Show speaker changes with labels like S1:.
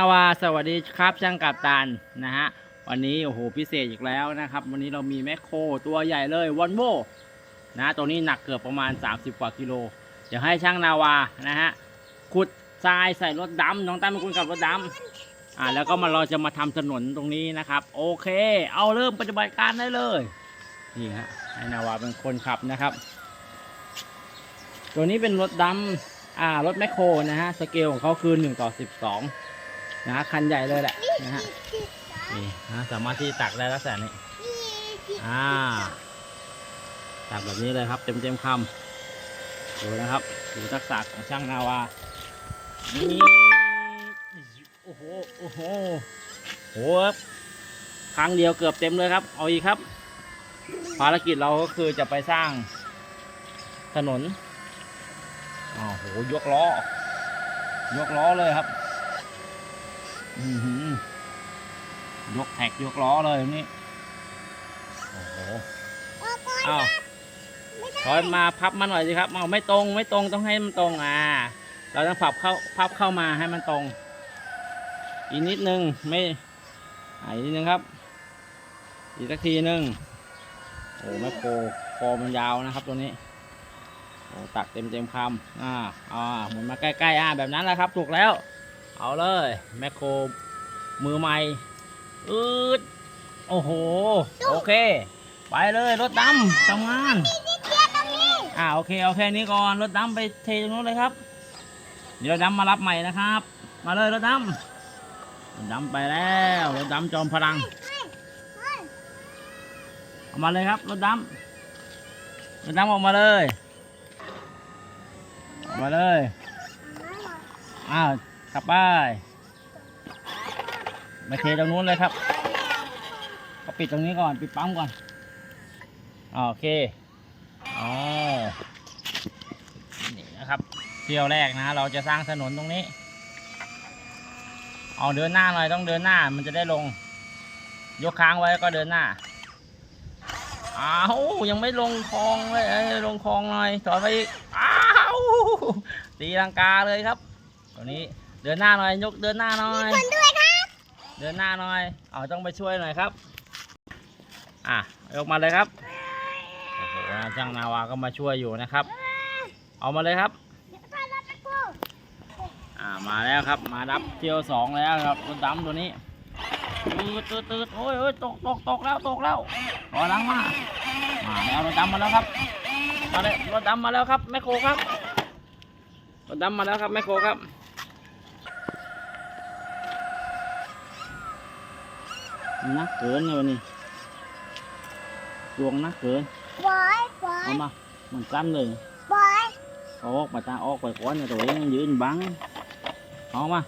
S1: นาวาสวัสดีครับช่างกับตันนะฮะวันนี้โอ้โหพิเศษอีกแล้วนะครับ วันนี้เรามีแมคโครตัวใหญ่เลยวันโวนะตัวนี้หนักเกือบประมาณ 30 กว่ากิโลเดี๋ยวให้ช่างนาวานะฮะขุดทรายใส่รถดำน้องตั้มเป็นคนขับรถดำอ่าแล้วก็มาเราจะมาทำถนนตรงนี้นะครับ โอเค เอาเริ่มปฏิบัติการได้เลยนี่ฮะให้นาวาเป็นคนขับนะครับ ตัวนี้เป็นรถดำอ่ารถแมคโครนะฮะสเกลของเขาคือ1ต่อ12 นะคันใหญ่เลยแหละนะฮะนี่นะสามารถที่ตักได้ลักษณะนี้อ่าตักแบบนี้เลยครับเต็มเต็มคำดูนะครับดูทักษะของช่างนาวานี่โอ้โหโอ้โหโหครั้งเดียวเกือบเต็มเลยครับ เอาอีกครับ ภารกิจเราก็คือจะไปสร้างถนนอ๋อโหยกล้อยกล้อเลยครับ ยกแท็กยกล้อเลยนี่โอ้โหอ้าวถอยมาพับมาหน่อยสิครับเอาไม่ตรงไม่ตรงต้องให้มันตรงอ่า เราต้องพับเข้าพับเข้ามาให้มันตรง อีกนิดนึงไม่อีกนิดนึงครับ อีกสักทีนึงโอ้แม่โคคอมันยาวนะครับตัวนี้โอ้ตักเต็มเต็มคำอ่าอ่าหมุนมาใกล้ๆอ่าแบบนั้นแหละครับ ถูกแล้ว เอาเลย แมคโครมือใหม่อืดโอ้โห โอเค ไปเลยรถดำทำงานอ่าโอเคเอาแค่นี้ก่อนรถดำไปเทตรงนู้นเลยครับ เดี๋ยวรถดำมารับใหม่นะครับ มาเลยรถดำรถดำไปแล้วรถดำจอมพลังเอามาเลยครับรถดำรถดำออกมาเลยออกมาเลยอ้าว กลับไปไปเทตรงนู้นเลยครับก็ปิดตรงนี้ก่อน ปิดปั๊มก่อน โอเคอ๋อนี่นะครับเที่ยวแรกนะ เราจะสร้างถนนตรงนี้ เอาเดินหน้าหน่อยต้องเดินหน้ามันจะได้ลง ยกค้างไว้ก็เดินหน้าอ้าวยังไม่ลงคลองเลยเอ้ยลงคลองหน่อยถอยไปอีกอ้าวตีลังกาเลยครับตัวนี้ เดินหน้าหน่อยยกเดินหน้าหน่อย
S2: คนด้วยครับ
S1: เดินหน้าหน่อย เอาต้องไปช่วยหน่อยครับ อะยกมาเลยครับโอ้โหช่างนาวาก็มาช่วยอยู่นะครับ เอามาเลยครับ
S2: ถ้ารถตะกู
S1: อ่ามาแล้วครับ มารับเที่ยวสองแล้วครับรถดำตัวนี้ตืดตืดตืดโอ้ยโอ้ยตกตกตกแล้วตกแล้วรอหลังมามาแล้วรถดำมาแล้วครับมาเลยรถดำมาแล้วครับแมคโครครับรถดำมาแล้วครับแมคโครครับ นักเกินเลยวันนี้ดวงนักเกิน
S2: บอยบอย
S1: เอามามันกั้นเลย
S2: บอย
S1: ออกมาตาออกไปก่อนเนี่ยตัวเองยืนบังเอามา